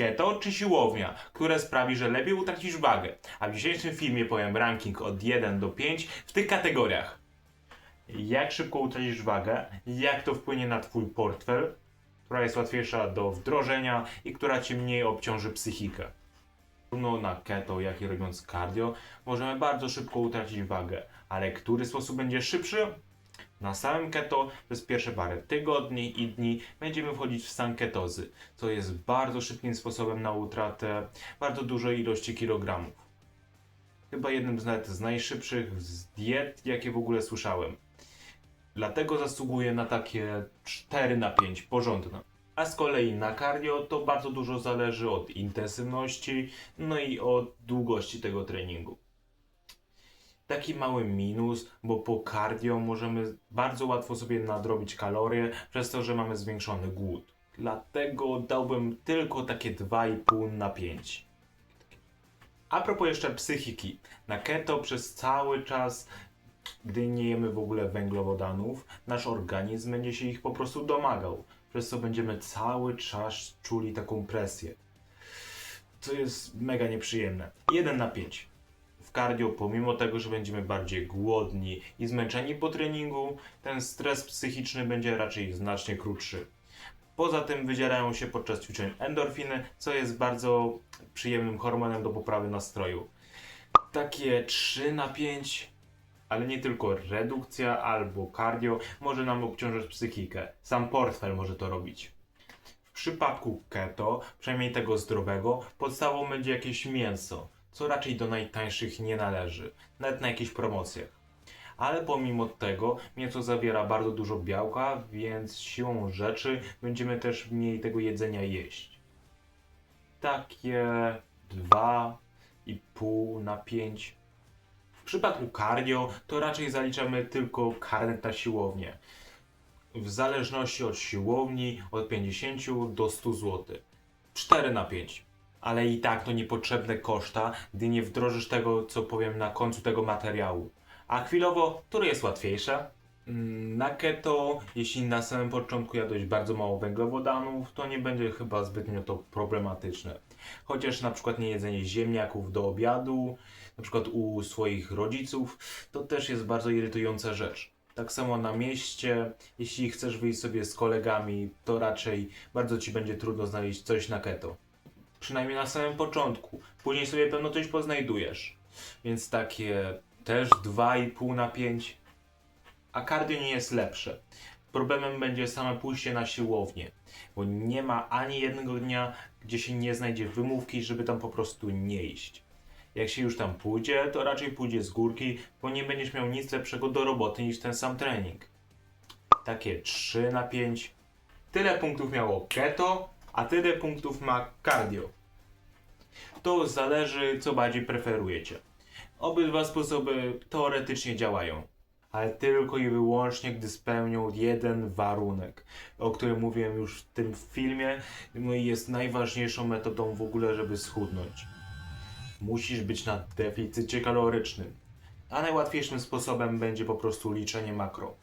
Keto czy siłownia, które sprawi, że lepiej utracisz wagę. A w dzisiejszym filmie powiem ranking od 1 do 5 w tych kategoriach. Jak szybko utracisz wagę, jak to wpłynie na Twój portfel, która jest łatwiejsza do wdrożenia i która Ci mniej obciąży psychikę. Zarówno na keto, jak i robiąc cardio, możemy bardzo szybko utracić wagę, ale który sposób będzie szybszy? Na samym keto przez pierwsze parę tygodni i dni będziemy wchodzić w stan ketozy, co jest bardzo szybkim sposobem na utratę bardzo dużej ilości kilogramów. Chyba jednym z z najszybszych z diet, jakie w ogóle słyszałem. Dlatego zasługuje na takie 4 na 5 porządne. A z kolei na cardio to bardzo dużo zależy od intensywności, no i od długości tego treningu. Taki mały minus, bo po cardio możemy bardzo łatwo sobie nadrobić kalorie przez to, że mamy zwiększony głód. Dlatego dałbym tylko takie 2,5 na 5. A propos jeszcze psychiki. Na keto przez cały czas, gdy nie jemy w ogóle węglowodanów, nasz organizm będzie się ich po prostu domagał. Przez co będziemy cały czas czuli taką presję. Co jest mega nieprzyjemne. 1 na 5 w cardio, pomimo tego, że będziemy bardziej głodni i zmęczeni po treningu, ten stres psychiczny będzie raczej znacznie krótszy. Poza tym wydzielają się podczas ćwiczeń endorfiny, co jest bardzo przyjemnym hormonem do poprawy nastroju. Takie 3 na 5, ale nie tylko redukcja albo cardio może nam obciążyć psychikę. Sam portfel może to robić. W przypadku keto, przynajmniej tego zdrowego, podstawą będzie jakieś mięso, co raczej do najtańszych nie należy, nawet na jakichś promocjach. Ale pomimo tego mięso zawiera bardzo dużo białka, więc siłą rzeczy będziemy też mniej tego jedzenia jeść. Takie 2,5 na 5. W przypadku cardio to raczej zaliczamy tylko karnet na siłownię. W zależności od siłowni od 50 do 100 zł. 4 na 5. Ale i tak to niepotrzebne koszta, gdy nie wdrożysz tego, co powiem na końcu tego materiału. A chwilowo, które jest łatwiejsze? Mm, Na keto, jeśli na samym początku jadłeś bardzo mało węglowodanów, to nie będzie chyba zbytnio to problematyczne. Chociaż na przykład nie jedzenie ziemniaków do obiadu, na przykład u swoich rodziców, to też jest bardzo irytująca rzecz. Tak samo na mieście, jeśli chcesz wyjść sobie z kolegami, to raczej bardzo ci będzie trudno znaleźć coś na keto. Przynajmniej na samym początku. Później sobie pewno coś poznajdujesz. Więc takie też 2,5 na 5. A cardio nie jest lepsze. Problemem będzie same pójście na siłownię, bo nie ma ani jednego dnia, gdzie się nie znajdzie wymówki, żeby tam po prostu nie iść. Jak się już tam pójdzie, to raczej pójdzie z górki, bo nie będziesz miał nic lepszego do roboty niż ten sam trening. Takie 3 na 5. Tyle punktów miało keto, a tyle punktów ma cardio. To zależy, co bardziej preferujecie. Obydwa sposoby teoretycznie działają, ale tylko i wyłącznie, gdy spełnią jeden warunek, o którym mówiłem już w tym filmie, no i jest najważniejszą metodą w ogóle, żeby schudnąć. Musisz być na deficycie kalorycznym, a najłatwiejszym sposobem będzie po prostu liczenie makro.